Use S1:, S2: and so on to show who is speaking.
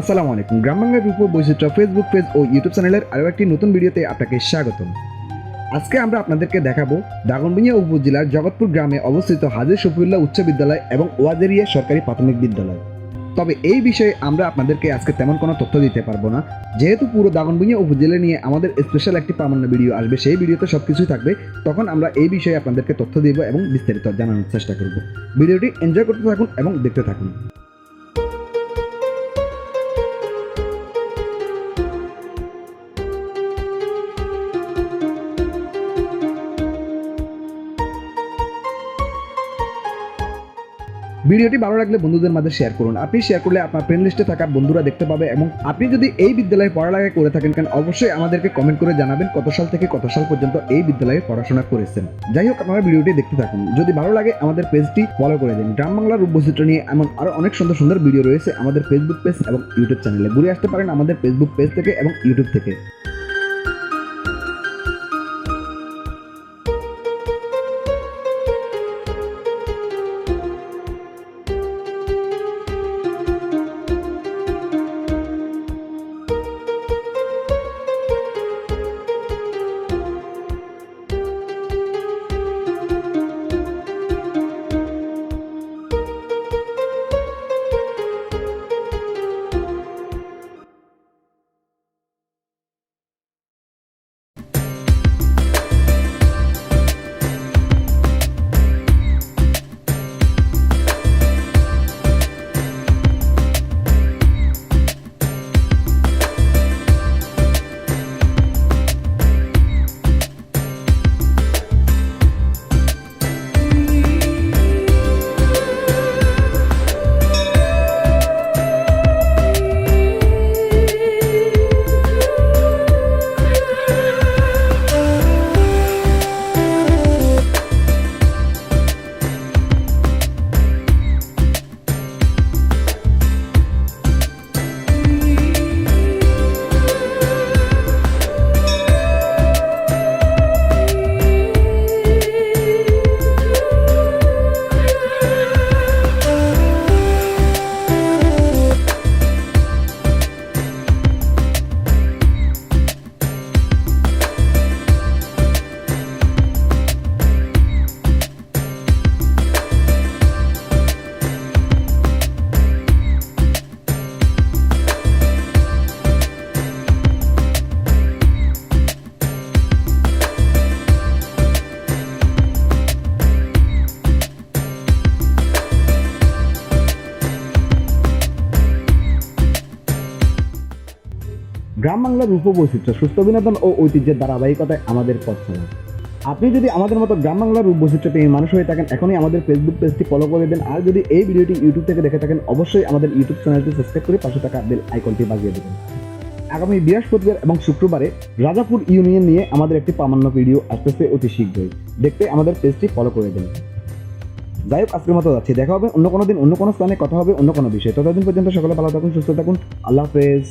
S1: আসসালামু আলাইকুম। গ্রাম বাংলার রূপ বৈচিত্র্য ফেসবুক পেজ ও ইউটিউব চ্যানেলের আরও একটি নতুন ভিডিওতে আপনাকে স্বাগতম। আজকে আমরা আপনাদেরকে দেখাবো দাগনভূঞা উপজেলার জগৎপুর গ্রামে অবস্থিত হাজির শফিউল্লাহ উচ্চ বিদ্যালয় এবং ওয়াজেরিয়া সরকারি প্রাথমিক বিদ্যালয়। তবে এই বিষয়ে আমরা আপনাদেরকে আজকে তেমন কোনো তথ্য দিতে পারব না। যেহেতু পুরো দাগনভূঞা উপজেলা নিয়ে আমাদের স্পেশাল একটি প্রামাণ্য ভিডিও আসবে, সেই ভিডিওতে সব কিছুই থাকবে, তখন আমরা এই বিষয়ে আপনাদেরকে তথ্য দিব এবং বিস্তারিত জানানোর চেষ্টা করব। ভিডিওটি এনজয় করতে থাকুন এবং দেখতে থাকুন। ভিডিওটি ভালো লাগলে বন্ধুদের মাঝে শেয়ার করুন। আপনি শেয়ার করলে আপনার ফ্রেন্ড লিস্টে থাকা বন্ধুরা দেখতে পাবে এবং আপনি যদি এই বিদ্যালয়ে পড়ালেখা করে থাকেন, কেন অবশ্যই আমাদেরকে কমেন্ট করে জানাবেন কত সাল থেকে কত সাল পর্যন্ত এই বিদ্যালয়ে পড়াশোনা করেছেন। যাই হোক, আপনারা ভিডিওটি দেখতে থাকুন। যদি ভালো লাগে, আমাদের পেজটি ফলো করে দিন। গ্রাম বাংলার রূপবৈচিত্র্য নিয়ে এমন আরও অনেক সুন্দর সুন্দর ভিডিও রয়েছে আমাদের ফেসবুক পেজ এবং ইউটিউব চ্যানেলে ঘুরে আসতে পারেন আমাদের ফেসবুক পেজ থেকে এবং ইউটিউব থেকে। গ্রাম বাংলার রূপ বৈচিত্র্য সুস্থ বিনোদন ও ঐতিহ্যের ধারাবাহিকতায় আমাদের পথ আপনি যদি আমাদের মতো গ্রাম বাংলার রূপ বৈচিত্র্য প্রেমী মানুষ হয়ে থাকেন, এখনই আমাদের ফেসবুক পেজটি ফলো করে দেন আর যদি এই ভিডিওটি ইউটিউব থেকে দেখে থাকেন, অবশ্যই আমাদের ইউটিউব চ্যানেলটি সাবস্ক্রাইব করে পাশে থাকা বেল আইকনটি বাজিয়ে দেবেন। আগামী বৃহস্পতিবার এবং শুক্রবারে রাজাপুর ইউনিয়ন নিয়ে আমাদের একটি প্রামাণ্য ভিডিও আসতেছে অতি শীঘ্রই। দেখতে আমাদের পেজটি ফলো করে দেন যাই হোক, আজকের মতো যাচ্ছি। দেখা হবে অন্য কোনো দিন, অন্য কোনো স্থানে কথা হবে, অন্য কোনো বিষয়ে। ততদিন পর্যন্ত সকলে ভালো থাকুন, সুস্থ থাকুন। আল্লাহ হাফেজ।